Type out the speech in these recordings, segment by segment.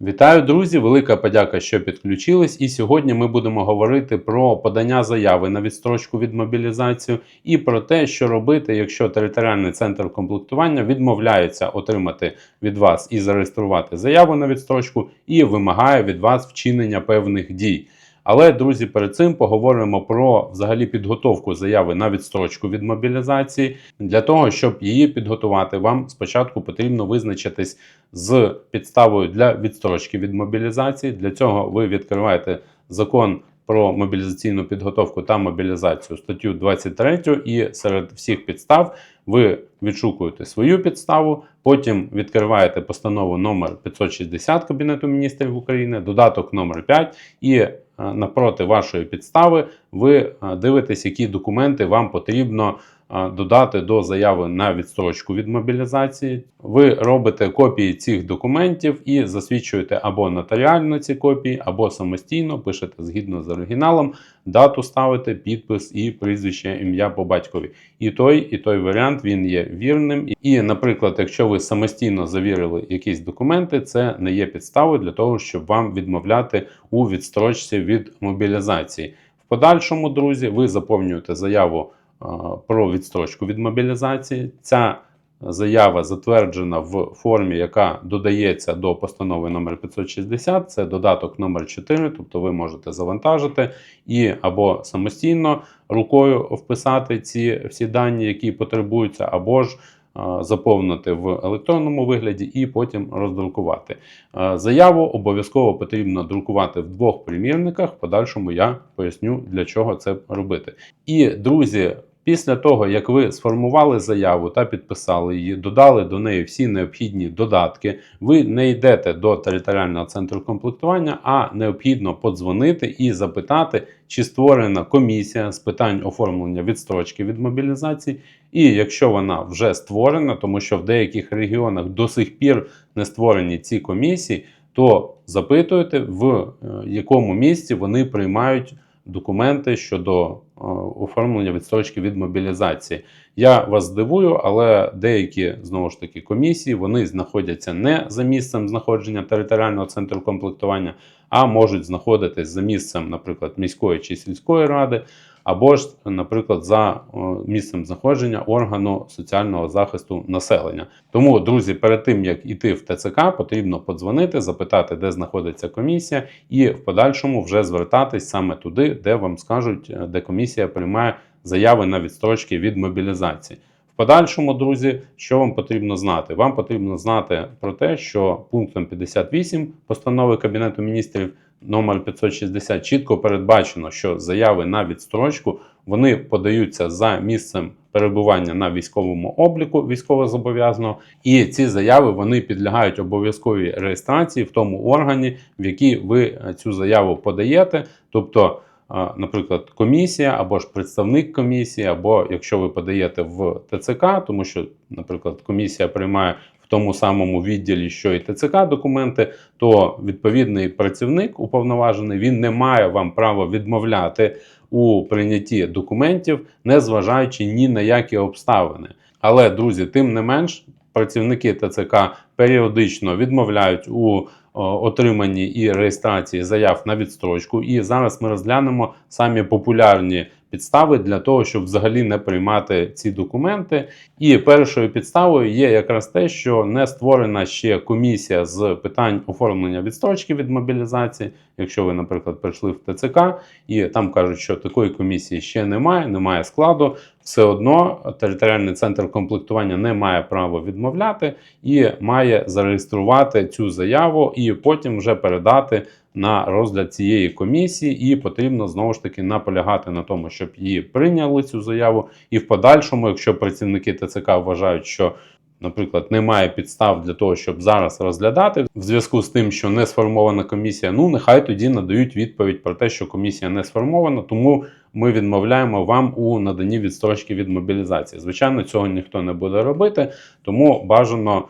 Вітаю, друзі! Велика подяка, що підключились. І сьогодні ми будемо говорити про подання заяви на відстрочку від мобілізацію і про те, що робити, якщо територіальний центр комплектування відмовляється отримати від вас і зареєструвати заяву на відстрочку, і вимагає від вас вчинення певних дій. Але, друзі, перед цим поговоримо про взагалі підготовку заяви на відстрочку від мобілізації. Для того, щоб її підготувати, вам спочатку потрібно визначитись з підставою для відстрочки від мобілізації. Для цього ви відкриваєте закон про мобілізаційну підготовку та мобілізацію статтю 23 і серед всіх підстав ви відшукуєте свою підставу, потім відкриваєте постанову номер 560 Кабінету міністрів України, додаток номер 5 і напроти вашої підстави. Ви е, дивитесь, які документи вам потрібно е, додати до заяви на відстрочку від мобілізації. Ви робите копії цих документів і засвідчуєте або нотаріально ці копії, або самостійно пишете згідно з оригіналом, дату ставите, підпис і прізвище, ім'я по батькові. І той, і той варіант він є вірним. І, наприклад, якщо ви самостійно завірили якісь документи, це не є підставою для того, щоб вам відмовляти у відстрочці від мобілізації. В подальшому, друзі, ви заповнюєте заяву про відстрочку від мобілізації. Ця заява затверджена в формі, яка додається до постанови номер 560, це додаток номер 4, тобто ви можете завантажити і або самостійно рукою вписати ці всі дані, які потребуються, або ж е, заповнити в електронному вигляді і потім роздрукувати. Е, Заяву обов'язково потрібно друкувати в двох примірниках. В подальшому я поясню, для чого це робити. І друзі. Після того, як ви сформували заяву та підписали її, додали до неї всі необхідні додатки, ви не йдете до територіального центру комплектування, а необхідно подзвонити і запитати, чи створена комісія з питань оформлення відстрочки від мобілізації. І якщо вона вже створена, тому що в деяких регіонах до сих пір не створені ці комісії, то запитуйте, в е, якому місці вони приймають документи щодо оформлення відстрочки від мобілізації. Я вас здивую, але деякі знову ж таки комісії вони знаходяться не за місцем знаходження територіального центру комплектування, а можуть знаходитись за місцем, наприклад, міської чи сільської ради, або ж, наприклад, за місцем знаходження органу соціального захисту населення. Тому, друзі, перед тим як іти в ТЦК, потрібно подзвонити, запитати, де знаходиться комісія, і в подальшому вже звертатись саме туди, де вам скажуть, е, де комісія приймає заяви на відстрочки від мобілізації. Подальшому, друзі, що вам потрібно знати? Вам потрібно знати про те, що пунктом 58 постанови Кабінету міністрів номер 560 чітко передбачено, що заяви на відстрочку вони подаються за місцем перебування на військовому обліку військовозобов'язаного, і ці заяви вони підлягають обов'язковій реєстрації в тому органі, в який ви е, цю заяву подаєте, тобто. е, Наприклад, комісія або ж представник комісії, або якщо ви подаєте в ТЦК, тому що, наприклад, комісія приймає тому самому відділі, що і ТЦК документи, то відповідний працівник уповноважений він не має вам права відмовляти у прийнятті документів, не зважаючи ні на які обставини. Але, друзі, тим не менш, працівники ТЦК періодично відмовляють у отриманні і реєстрації заяв на відстрочку. І зараз ми розглянемо самі популярні підстави для того, щоб взагалі не приймати ці документи. І першою підставою є якраз те, що не створена ще комісія з питань оформлення відстрочки від мобілізації. Якщо ви, наприклад, прийшли в ТЦК і там кажуть, що такої комісії ще немає, немає складу, все одно територіальний центр комплектування не має права відмовляти і має зареєструвати цю заяву і потім вже передати на розгляд цієї комісії, і потрібно знову ж таки наполягати на тому, щоб її прийняли цю заяву. І в подальшому, якщо працівники ТЦК вважають, що Наприклад, немає підстав для того, щоб зараз розглядати в зв'язку з тим, що не сформована комісія. Ну нехай тоді надають відповідь про те, що комісія не сформована, тому ми відмовляємо вам у наданні відстрочки від мобілізації. Звичайно, цього ніхто не буде робити, тому бажано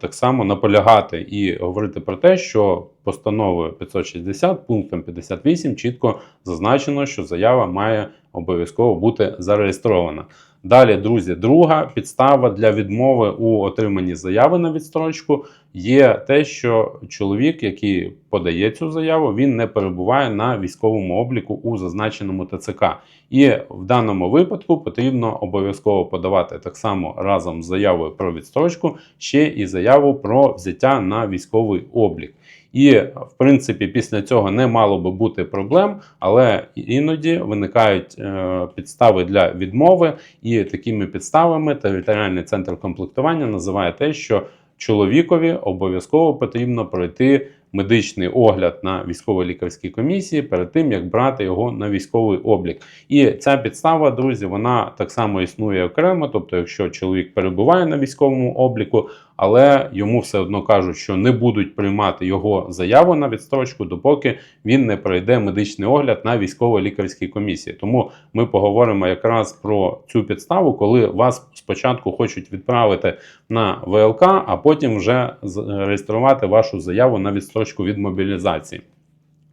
так само наполягати і говорити про те, що постановою 560 пунктом 58 чітко зазначено, що заява має обов'язково бути зареєстрована. Далі, друзі, друга підстава для відмови у отриманні заяви на відстрочку є те, що чоловік, який подає цю заяву, він не перебуває на військовому обліку у зазначеному ТЦК. І в даному випадку потрібно обов'язково подавати так само разом з заявою про відстрочку ще і заяву про взяття на військовий облік. І, в принципі, після цього не мало би бути проблем, але іноді виникають е, підстави для відмови, і такими підставами територіальний центр комплектування називає те, що чоловікові обов'язково потрібно пройти медичний огляд на військово-лікарській комісії перед тим, як брати його на військовий облік. І ця підстава, друзі, вона так само існує окремо. Тобто, якщо чоловік перебуває на військовому обліку, але йому все одно кажуть, що не будуть приймати його заяву на відстрочку, допоки він не пройде медичний огляд на військово-лікарській комісії. Тому ми поговоримо якраз про цю підставу, коли вас спочатку хочуть відправити на ВЛК, а потім вже реєструвати вашу заяву на відстрочку від мобілізації.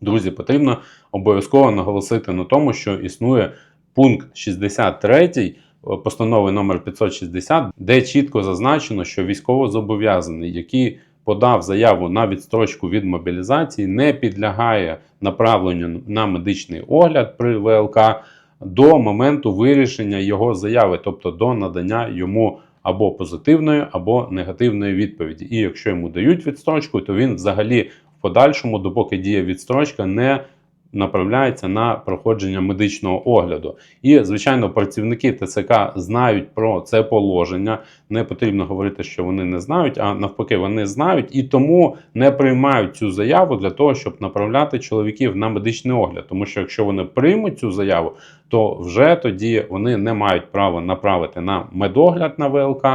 Друзі, потрібно обов'язково наголосити на тому, що існує пункт 63 постанови номер 560, де чітко зазначено, що військовозобов'язаний, який подав заяву на відстрочку від мобілізації, не підлягає направленню на медичний огляд при ВЛК до моменту вирішення його заяви, тобто до надання йому або позитивної, або негативної відповіді. І якщо йому дають відстрочку, то він взагалі в подальшому, допоки діє відстрочка, не направляється на проходження медичного огляду. І, звичайно, працівники ТЦК знають про це положення. Не потрібно говорити, що вони не знають, а навпаки, вони знають і тому не приймають цю заяву для того, щоб направляти чоловіків на медичний огляд. Тому що якщо вони приймуть цю заяву, то вже тоді вони не мають права направити на медогляд на ВЛК.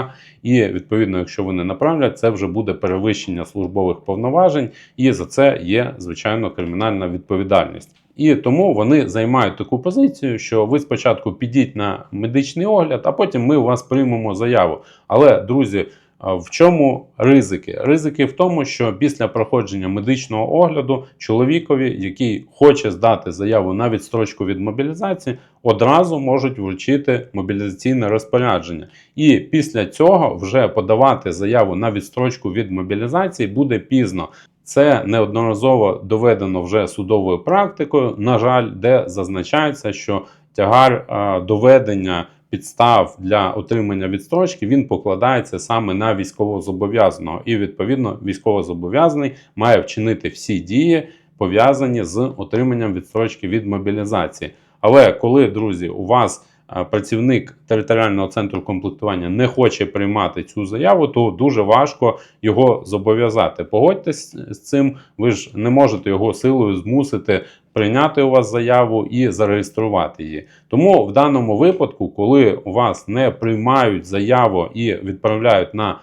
І відповідно, якщо вони направлять, це вже буде перевищення службових повноважень, і за це є звичайно кримінальна відповідальність. І тому вони займають таку позицію, що ви спочатку підіть на медичний огляд, а потім ми у вас приймемо заяву. Але, друзі, в чому ризики? Ризики в тому, що після проходження медичного огляду чоловікові, який хоче здати заяву на відстрочку від мобілізації, одразу можуть вручити мобілізаційне розпорядження. І після цього вже подавати заяву на відстрочку від мобілізації буде пізно. Це неодноразово доведено вже судовою практикою. На жаль, де зазначається, що тягар доведення підстав для отримання відстрочки він покладається саме на військовозобов'язаного, і відповідно військовозобов'язаний має вчинити всі дії пов'язані з отриманням відстрочки від мобілізації. Але коли друзі, у вас працівник територіального центру комплектування не хоче приймати цю заяву, то дуже важко його зобов'язати. Погодьтесь з цим, ви ж не можете його силою змусити прийняти у вас заяву і зареєструвати її. Тому в даному випадку, коли у вас не приймають заяву і відправляють на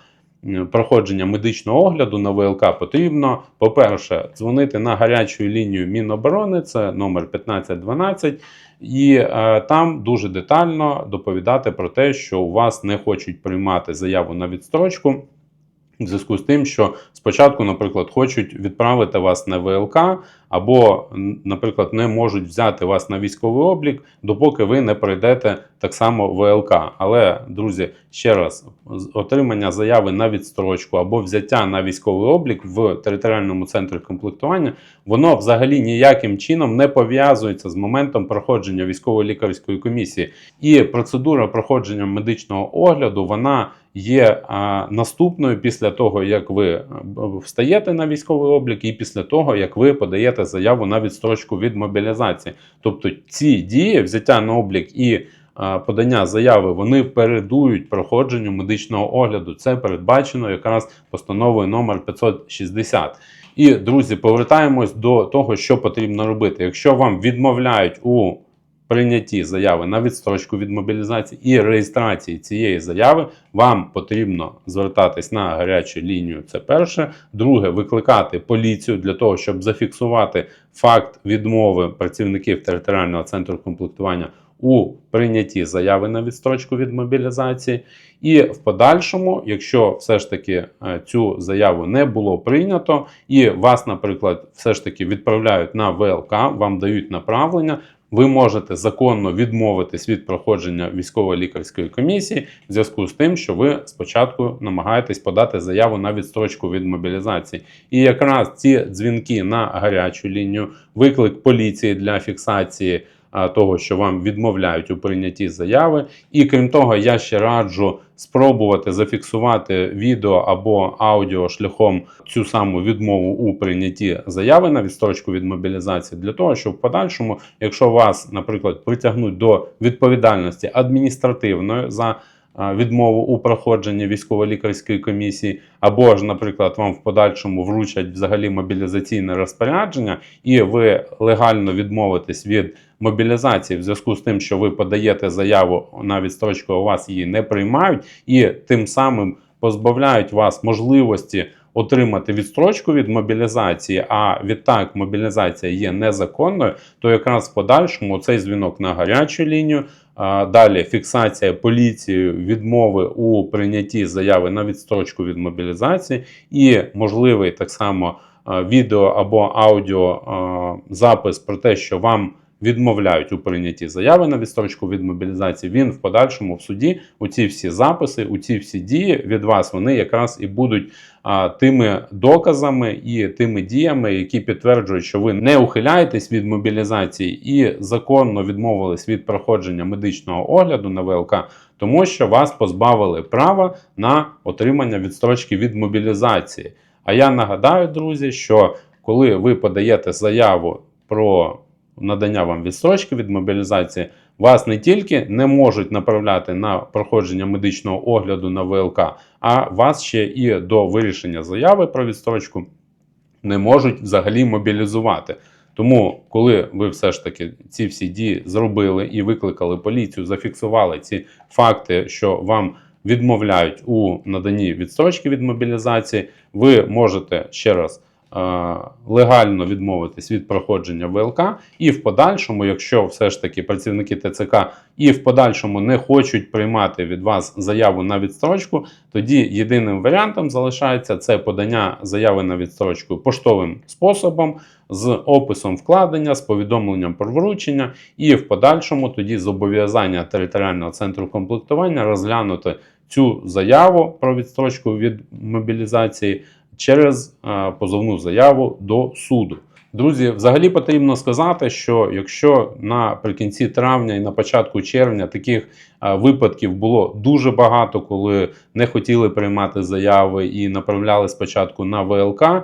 Проходження медичного огляду на ВЛК потрібно, по-перше, дзвонити на гарячу лінію Міноборони, це номер 1512, і е, там дуже детально доповідати про те, що у вас не хочуть приймати заяву на відстрочку. В зв'язку з тим, що спочатку, наприклад, хочуть відправити вас на ВЛК, або, наприклад, не можуть взяти вас на військовий облік, допоки ви не пройдете так само ВЛК. Але, друзі, ще раз, отримання заяви на відстрочку або взяття на військовий облік в територіальному центрі комплектування, воно взагалі ніяким чином не пов'язується з моментом проходження військової лікарської комісії. І процедура проходження медичного огляду, вона є наступною після того, як ви встаєте на військовий облік, і після того, як ви подаєте заяву на відстрочку від мобілізації. Тобто ці дії, взяття на облік і подання заяви, вони передують проходженню медичного огляду. Це передбачено якраз постановою номер 560. І друзі, повертаємось до того, що потрібно робити. Якщо вам відмовляють у прийнятті заяви на відстрочку від мобілізації і реєстрації цієї заяви, вам потрібно звертатись на гарячу лінію. Це перше. Друге, викликати поліцію для того, щоб зафіксувати факт відмови працівників територіального центру комплектування у прийнятті заяви на відстрочку від мобілізації. І в подальшому, якщо все ж таки е, цю заяву не було прийнято, і вас, наприклад, все ж таки відправляють на ВЛК, вам дають направлення, ви можете законно відмовитись від проходження військово-лікарської комісії в зв'язку з тим, що ви спочатку намагаєтесь подати заяву на відстрочку від мобілізації. І якраз ці дзвінки на гарячу лінію, виклик поліції для фіксації того, що вам відмовляють у прийнятті заяви. І крім того, я ще раджу спробувати зафіксувати відео або аудіо шляхом цю саму відмову у прийнятті заяви на відстрочку від мобілізації, для того, щоб в подальшому, якщо вас, наприклад, притягнуть до відповідальності адміністративної за відмову у проходженні військово-лікарської комісії, або ж, наприклад, вам в подальшому вручать взагалі мобілізаційне розпорядження, і ви легально відмовитесь від мобілізації в зв'язку з тим, що ви подаєте заяву на відстрочку, у вас її не приймають, і тим самим позбавляють вас можливості отримати відстрочку від мобілізації, а відтак мобілізація є незаконною, то якраз в подальшому цей дзвінок на гарячу лінію. Далі фіксація поліцією відмови у прийнятті заяви на відстрочку від мобілізації, і можливий так само відео або аудіо запис про те, що вам відмовляють у прийнятті заяви на відстрочку від мобілізації. Він в подальшому в суді у ці всі записи, у ці всі дії від вас вони якраз і будуть а, тими доказами і тими діями, які підтверджують, що ви не ухиляєтесь від мобілізації і законно відмовились від проходження медичного огляду на ВЛК, тому що вас позбавили права на отримання відстрочки від мобілізації. А я нагадаю, друзі, що коли ви подаєте заяву про надання вам відстрочки від мобілізації, вас не тільки не можуть направляти на проходження медичного огляду на ВЛК, а вас ще і до вирішення заяви про відстрочку не можуть взагалі мобілізувати. Тому, коли ви все ж таки ці всі дії зробили і викликали поліцію, зафіксували ці факти, що вам відмовляють у наданні відстрочки від мобілізації, ви можете ще раз легально відмовитись від проходження ВЛК, і в подальшому, якщо все ж таки працівники ТЦК і в подальшому не хочуть приймати від вас заяву на відстрочку, тоді єдиним варіантом залишається це подання заяви на відстрочку поштовим способом. З описом вкладення, з повідомленням про вручення, і в подальшому тоді зобов'язання територіального центру комплектування розглянути цю заяву про відстрочку від мобілізації через е, позовну заяву до суду. Друзі, взагалі потрібно сказати, що якщо наприкінці травня і на початку червня таких е, випадків було дуже багато, коли не хотіли приймати заяви і направляли спочатку на ВЛК, е,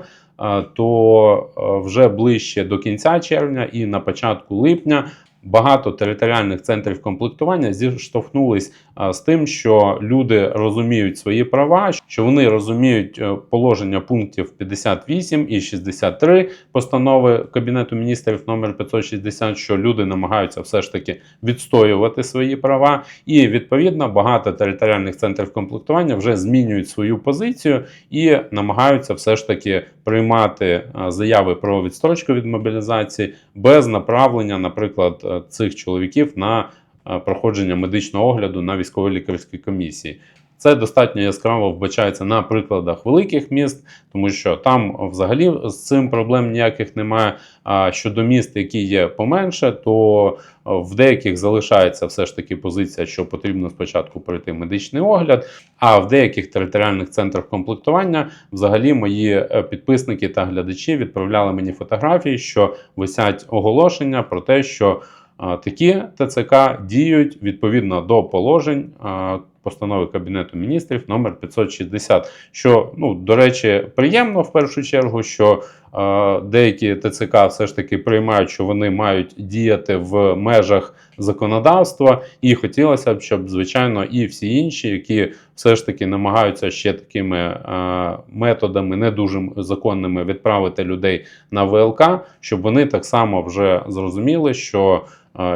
то вже ближче до кінця червня і на початку липня багато територіальних центрів комплектування зіштовхнулись а, з тим, що люди розуміють свої права, що вони розуміють е, положення пунктів 58 і 63 постанови Кабінету міністрів номер 560, що люди намагаються все ж таки відстоювати свої права, і відповідно багато територіальних центрів комплектування вже змінюють свою позицію і намагаються все ж таки приймати а, заяви про відстрочку від мобілізації без направлення, наприклад, е, цих чоловіків на е, проходження медичного огляду на військово-лікарській комісії. Це достатньо яскраво вбачається на прикладах великих міст, тому що там взагалі з цим проблем ніяких немає. А щодо міст, які є поменше, то е, в деяких залишається все ж таки позиція, що потрібно спочатку пройти медичний огляд. А в деяких територіальних центрах комплектування взагалі мої е, підписники та глядачі відправляли мені фотографії, що висять оголошення про те, що Такі ТЦК діють відповідно до положень постанови Кабінету міністрів номер 560. Що, ну, до речі, приємно в першу чергу, що деякі ТЦК все ж таки приймають, що вони мають діяти в межах законодавства, і хотілося б, щоб звичайно і всі інші, які все ж таки намагаються ще такими методами не дуже законними відправити людей на ВЛК, щоб вони так само вже зрозуміли, що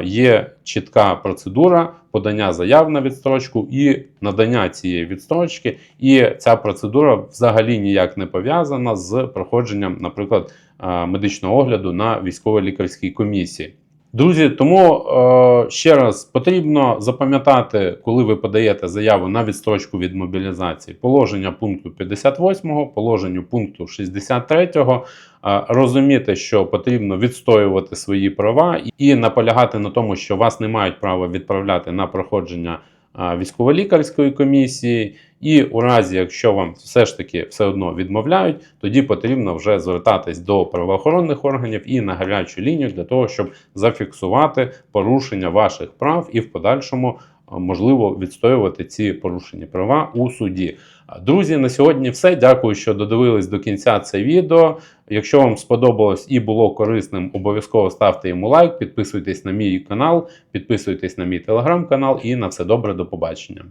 є чітка процедура подання заяв на відстрочку і надання цієї відстрочки. І ця процедура взагалі ніяк не пов'язана з проходженням, наприклад, е, медичного огляду на військово-лікарській комісії. Друзі, тому е, ще раз потрібно запам'ятати, коли ви подаєте заяву на відстрочку від мобілізації, положення пункту 58, положення пункту 63, е, розуміти, що потрібно відстоювати свої права і наполягати на тому, що вас не мають права відправляти на проходження військово-лікарської комісії. І у разі, якщо вам все ж таки все одно відмовляють, тоді потрібно вже звертатись до правоохоронних органів і на гарячу лінію для того, щоб зафіксувати порушення ваших прав і в подальшому можливо відстоювати ці порушені права у суді. Друзі, на сьогодні все. Дякую, що додивились до кінця це відео. Якщо вам сподобалось і було корисним, обов'язково ставте йому лайк, підписуйтесь на мій канал, підписуйтесь на мій телеграм-канал і на все добре, до побачення.